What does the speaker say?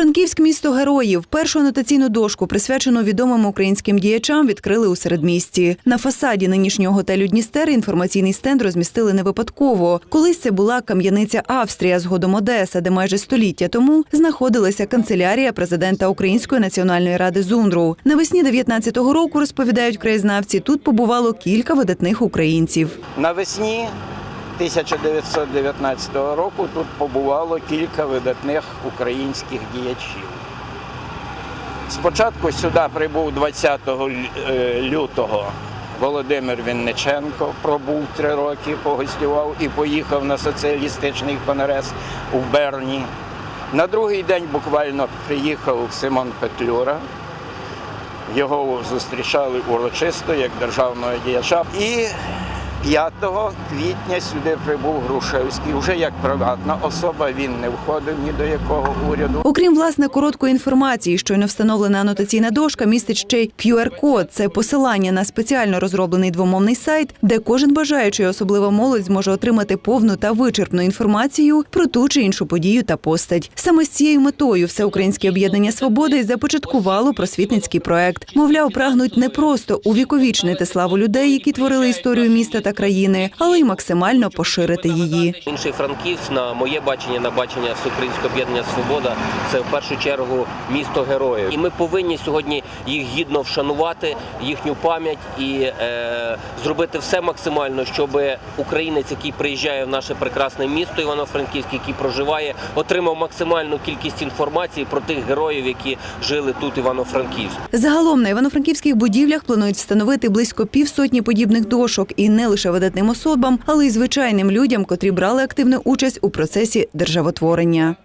Франківськ місто героїв. Першу анотаційну дошку, присвячену відомим українським діячам, відкрили у середмісті. На фасаді нинішнього готелю Дністер інформаційний стенд розмістили не випадково. Колись це була кам'яниця Австрія, згодом Одеса, де майже століття тому знаходилася канцелярія президента Української національної ради Зундру. Навесні 19-го року розповідають краєзнавці. Тут побувало кілька видатних українців. Навесні 1919 року тут побувало кілька видатних українських діячів. Спочатку сюди прибув 20 е, лютого Володимир Вінниченко, пробув три роки, погостював і поїхав на соціалістичний конгрес у Берні. На другий день буквально приїхав Симон Петлюра. Його зустрічали урочисто як державного діяча. І 5 квітня сюди прибув Грушевський. Вже як приватна особа, він не входив ні до якого уряду. Окрім власне короткої інформації, щойно встановлена анотаційна дошка містить ще й QR-код. Це посилання на спеціально розроблений двомовний сайт, де кожен бажаючий, особливо молодь, зможе отримати повну та вичерпну інформацію про ту чи іншу подію та постать. Саме з цією метою Всеукраїнське об'єднання свободи започаткувало просвітницький проект. Мовляв, прагнуть не просто увіковічнити славу людей, які творили історію міста та країни, але й максимально поширити її. Інший Франківськ, на моє бачення, на бачення Всеукраїнського об'єднання Свобода, це в першу чергу місто героїв. І ми повинні сьогодні їх гідно вшанувати, їхню пам'ять і е, зробити все максимально, щоб українець, який приїжджає в наше прекрасне місто Івано-Франківськ, який проживає, отримав максимальну кількість інформації про тих героїв, які жили тут, Івано-Франківськ. Загалом на івано-франківських будівлях планують встановити близько півсотні подібних дошок і не лише видатним особам, але й звичайним людям, котрі брали активну участь у процесі державотворення.